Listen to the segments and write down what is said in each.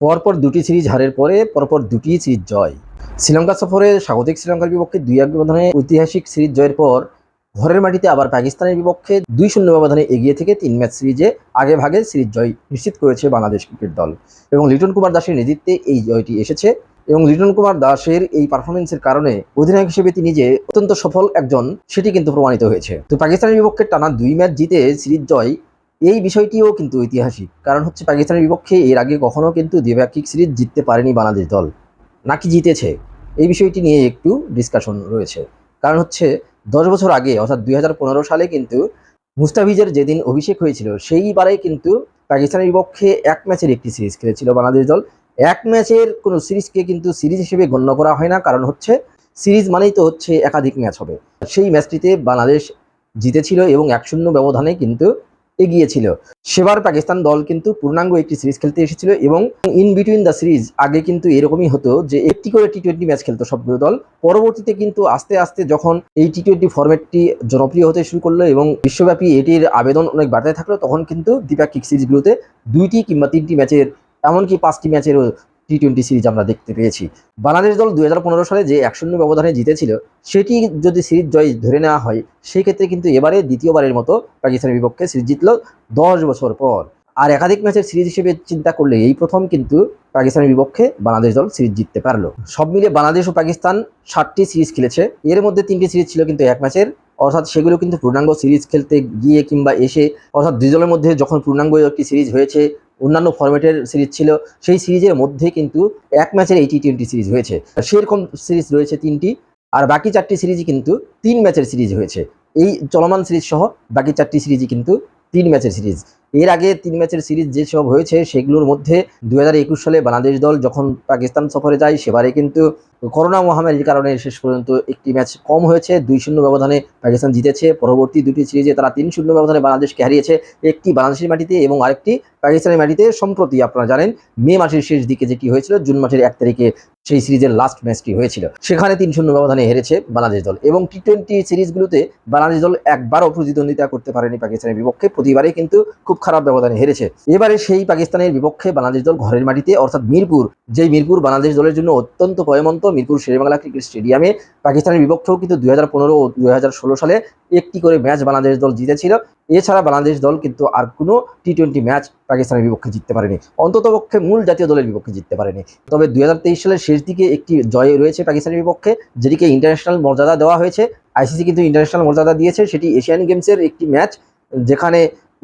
পরপর দুটি সিরিজ হারের পরে পরপর দুটি সিরিজ জয়। শ্রীলঙ্কা সফরে স্বাগতিক শ্রীলঙ্কার বিপক্ষে দুই এক ব্যবধানে ঐতিহাসিক সিরিজ জয়ের পর ঘরের মাটিতে আবার পাকিস্তানের বিপক্ষে দুই শূন্য ব্যবধানে এগিয়ে থেকে তিন ম্যাচ সিরিজে আগে ভাগে সিরিজ জয় নিশ্চিত করেছে বাংলাদেশ ক্রিকেট দল। এবং লিটন কুমার দাসের নেতৃত্বে এই জয়টি এসেছে। এবং লিটন কুমার দাসের এই পারফরমেন্সের কারণে অধিনায়ক হিসেবে তিনি যে অত্যন্ত সফল একজন, সেটি কিন্তু প্রমাণিত হয়েছে। তো পাকিস্তানের বিপক্ষে টানা দুই ম্যাচ জিতে সিরিজ জয় এই বিষয়টিও কিন্তু ঐতিহাসিক। কারণ হচ্ছে পাকিস্তানের বিপক্ষে এর আগে কখনো কিন্তু দ্বিপাক্ষিক সিরিজ জিততে পারেনি বাংলাদেশ দল। নাকি জিতেছে? এই বিষয়টি নিয়ে একটু ডিসকাশন রয়েছে। কারণ হচ্ছে দশ বছর আগে, অর্থাৎ দুই হাজার পনেরো সালে কিন্তু মুস্তাফিজের যেদিন অভিষেক হয়েছিল, সেইবারে কিন্তু পাকিস্তানের বিপক্ষে এক ম্যাচের একটি সিরিজ খেলেছিল বাংলাদেশ দল। এক ম্যাচের কোনো সিরিজকে কিন্তু সিরিজ হিসেবে গণ্য করা হয় না। কারণ হচ্ছে সিরিজ মানেই তো হচ্ছে একাধিক ম্যাচ হবে। সেই ম্যাচটিতে বাংলাদেশ জিতেছিল এবং এক শূন্য ব্যবধানে কিন্তু এগিয়েছিল। সেবার পাকিস্তান দল কিন্তু পূর্ণাঙ্গ একটি সিরিজ খেলতে এসেছিল এবং ইন বিটুইন দ্য সিরিজ আগে কিন্তু এরকমই হতো যে একটি করে টি টোয়েন্টি ম্যাচ খেলতো সবগুলো দল। পরবর্তীতে কিন্তু আস্তে আস্তে যখন এই টি টোয়েন্টি ফরম্যাটটি জনপ্রিয় হতে শুরু করল এবং বিশ্বব্যাপী এটির আবেদন অনেক বাড়তে থাকল, তখন কিন্তু দ্বিপাক্ষিক সিরিজগুলোতে দুইটি কিংবা তিনটি ম্যাচের এমনকি পাঁচটি ম্যাচেরও টি টোয়েন্টি সিরিজ আমরা দেখতে পেয়েছি। বাংলাদেশ দল দুই হাজার পনেরো সালে যে এক শূন্য ব্যবধানে জিতেছিল, সেটি যদি সিরিজ জয় ধরে নেওয়া হয় সেই ক্ষেত্রে কিন্তু এবারে দ্বিতীয়বারের মতো পাকিস্তানের বিপক্ষে সিরিজ জিতলো দশ বছর পর। আর একাধিক ম্যাচের সিরিজ হিসেবে চিন্তা করলে এই প্রথম কিন্তু পাকিস্তানের বিপক্ষে বাংলাদেশ দল সিরিজ জিততে পারল। সব মিলিয়ে বাংলাদেশ ও পাকিস্তান ষাটটি সিরিজ খেলেছে। এর মধ্যে তিনটি সিরিজ ছিল কিন্তু এক ম্যাচের। অর্থাৎ সেগুলো কিন্তু পূর্ণাঙ্গ সিরিজ খেলতে গিয়ে কিংবা এসে, অর্থাৎ দুই দলের মধ্যে যখন পূর্ণাঙ্গ একটি সিরিজ হয়েছে অন্যান্য ফরম্যাটের সিরিজ ছিল, সেই সিরিজের মধ্যে কিন্তু এক ম্যাচের এই টি টোয়েন্টি সিরিজ হয়েছে। সেরকম সিরিজ রয়েছে তিনটি, আর বাকি চারটি সিরিজই কিন্তু তিন ম্যাচের সিরিজ হয়েছে। এই চলমান সিরিজ সহ বাকি চারটি সিরিজই কিন্তু তিন ম্যাচের সিরিজ এর আগে তিন ম্যাচের সিরিজ যেসব হয়েছে, সেগুলোর মধ্যে দু হাজার একুশ সালে বাংলাদেশ দল যখন পাকিস্তান সফরে যায়, সেবারে কিন্তু করোনা মহামারীর কারণে শেষ পর্যন্ত একটি ম্যাচ কম হয়েছে। দুই শূন্য ব্যবধানে পাকিস্তান জিতেছে। পরবর্তী দুটি সিরিজে তারা তিন শূন্য ব্যবধানে বাংলাদেশকে হারিয়েছে। একটি বাংলাদেশের মাটিতে এবং আরেকটি পাকিস্তানের মাটিতে সম্প্রতি আপনারা জানেন, মে মাসের শেষ দিকে যেটি হয়েছিল, জুন মাসের এক তারিখে সেই সিরিজের লাস্ট ম্যাচটি হয়েছিল। সেখানে তিন শূন্য ব্যবধানে হেরেছে বাংলাদেশ দল। এবং টি টোয়েন্টি সিরিজগুলোতে বাংলাদেশ দল একবারও প্রতিদ্বন্দ্বিতা করতে পারেনি পাকিস্তানের বিপক্ষে। প্রতিবারই কিন্তু খুব খারাপ ব্যবধানে হেরেছে। এবারে সেই পাকিস্তানের বিপক্ষে বাংলাদেশ দল ঘরের মাটিতে, অর্থাৎ মিরপুর, যেই মিরপুর বাংলাদেশ দলের জন্য অত্যন্ত ভয়মন্ত মিরপুর শেরেবাংলা ক্রিকেট স্টেডিয়ামে পাকিস্তানের বিপক্ষেও কিন্তু দুই হাজার পনেরো ও দুই হাজার ষোলো সালে একটি করে ম্যাচ বাংলাদেশ দল জিতেছিল। এছাড়া বাংলাদেশ দল কিন্তু আর কোনো টি টোয়েন্টি ম্যাচ পাকিস্তানের বিপক্ষে জিততে পারেনি। অন্ততপক্ষে মূল জাতীয় দলের বিপক্ষে জিততে পারেনি। তবে দুই হাজার তেইশ সালের শেষ দিকে একটি জয় রয়েছে পাকিস্তানের বিপক্ষে, যেটিকে ইন্টারন্যাশনাল মর্যাদা দেওয়া হয়েছে। আইসিসি কিন্তু ইন্টারন্যাশনাল মর্যাদা দিয়েছে। সেটি এশিয়ান গেমসের একটি ম্যাচ যেখানে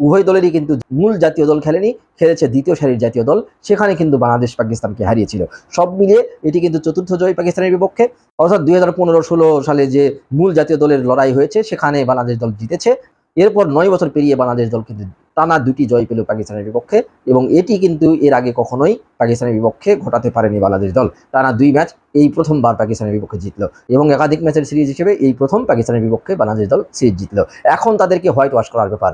উভয় দলেরই কিন্তু মূল জাতীয় দল খেলেনি, খেলেছে দ্বিতীয় সারির জাতীয় দল। সেখানে কিন্তু বাংলাদেশ পাকিস্তানকে হারিয়েছিল। সব মিলিয়ে এটি কিন্তু চতুর্থ জয় পাকিস্তানের বিপক্ষে। অর্থাৎ দুই হাজার পনেরো ষোলো সালে যে মূল জাতীয় দলের লড়াই হয়েছে, সেখানে বাংলাদেশ দল জিতেছে। এরপর নয় বছর পেরিয়ে বাংলাদেশ দল কিন্তু টানা দুটি জয় পেল পাকিস্তানের বিপক্ষে এবং এটি কিন্তু এর আগে কখনোই পাকিস্তানের বিপক্ষে ঘটাতে পারেনি বাংলাদেশ দল। টানা দুই ম্যাচ এই প্রথমবার পাকিস্তানের বিপক্ষে জিতল এবং একাধিক ম্যাচের সিরিজ হিসেবে এই প্রথম পাকিস্তানের বিপক্ষে বাংলাদেশ দল সিরিজ জিতল। এখন তাদেরকে হোয়াইট ওয়াশ করার ব্যাপার।